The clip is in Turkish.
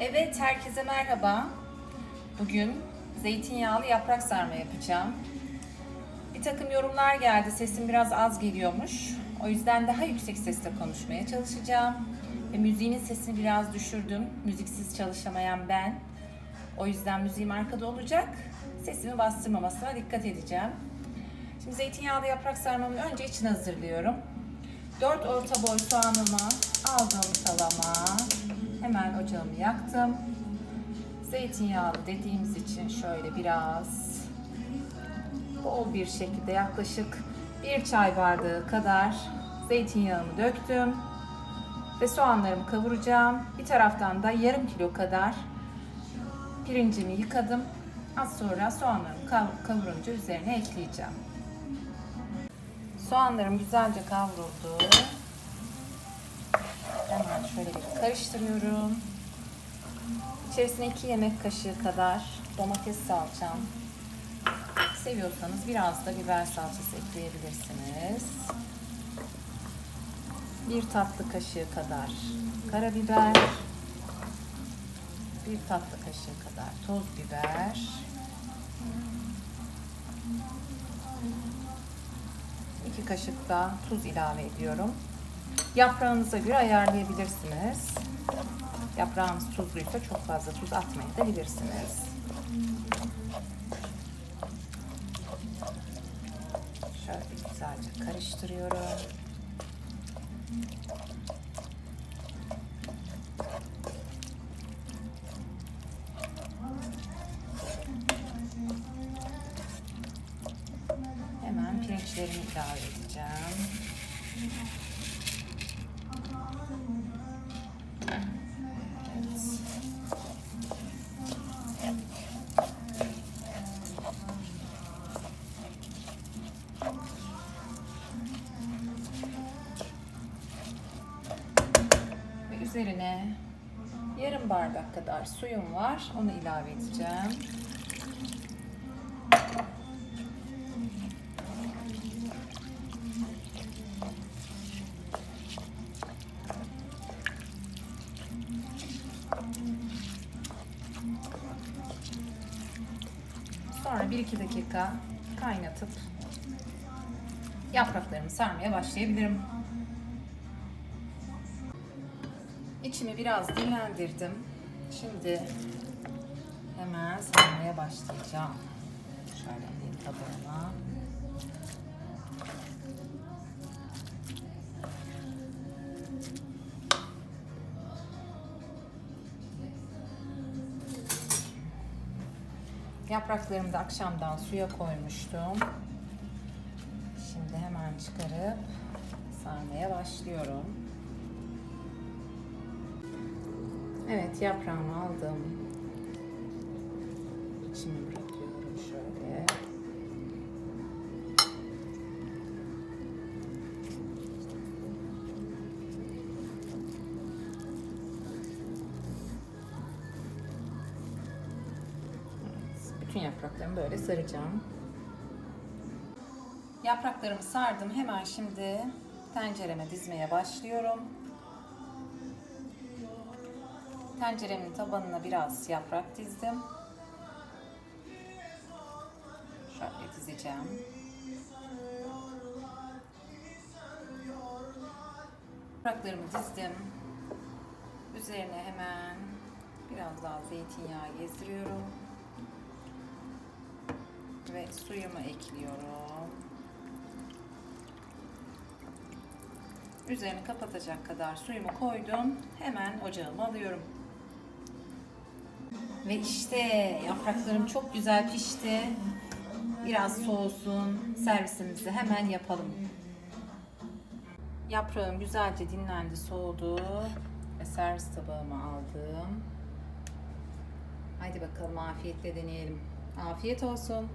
Evet, herkese merhaba. Bugün zeytinyağlı yaprak sarma yapacağım. Bir takım yorumlar geldi, sesim biraz az geliyormuş. O yüzden daha yüksek sesle konuşmaya çalışacağım. Ve müziğin sesini biraz düşürdüm. Müziksiz çalışamayan ben. O yüzden müziğim arkada olacak. Sesimi bastırmamasına dikkat edeceğim. Şimdi zeytinyağlı yaprak sarmamın önce içini hazırlıyorum. 4 orta boy soğanımı aldım tavama. Hemen ocağımı yaktım. Zeytinyağlı dediğimiz için şöyle biraz bol bir şekilde yaklaşık bir çay bardağı kadar zeytinyağımı döktüm. Ve soğanlarımı kavuracağım. Bir taraftan da yarım kilo kadar pirincimi yıkadım. Az sonra soğanlarımı kav- kavurunca üzerine ekleyeceğim. Soğanlarım güzelce kavruldu. Hemen şöyle bir karıştırıyorum. İçerisine 2 yemek kaşığı kadar domates salçam. Seviyorsanız biraz da biber salçası ekleyebilirsiniz. Bir tatlı kaşığı kadar karabiber. Bir tatlı kaşığı kadar toz biber. İki kaşık da tuz ilave ediyorum. Yaprağınıza göre ayarlayabilirsiniz. Yaprağınız tuzluysa çok fazla tuz atmayabilirsiniz. Şöyle güzelce karıştırıyorum. Hemen pirinçlerimi ilave edeceğim. Üzerine yarım bardak kadar suyum var. Onu ilave edeceğim. Sonra 1-2 dakika kaynatıp yapraklarımı sarmaya başlayabilirim. İçimi biraz dinlendirdim. Şimdi hemen sarmaya başlayacağım. Şöyle bir tabağıma. Yapraklarımı da akşamdan suya koymuştum. Şimdi hemen çıkarıp sarmaya başlıyorum. Evet yaprağımı aldım. İçimi bırakıyorum bütün yapraklarımı böyle saracağım. Yapraklarımı sardım. Hemen şimdi tencereme dizmeye başlıyorum. Tenceremin tabanına biraz yaprak dizdim. Şöyle dizeceğim. Yapraklarımı dizdim. Üzerine hemen biraz daha zeytinyağı gezdiriyorum. Suyumu ekliyorum. Üzerini kapatacak kadar suyumu koydum. Hemen ocağıma alıyorum. Ve işte yapraklarım çok güzel pişti. Biraz soğusun. Servisimizi hemen yapalım. Yaprağım güzelce dinlendi, soğudu. Ve servis tabağıma aldım. Haydi bakalım afiyetle deneyelim. Afiyet olsun.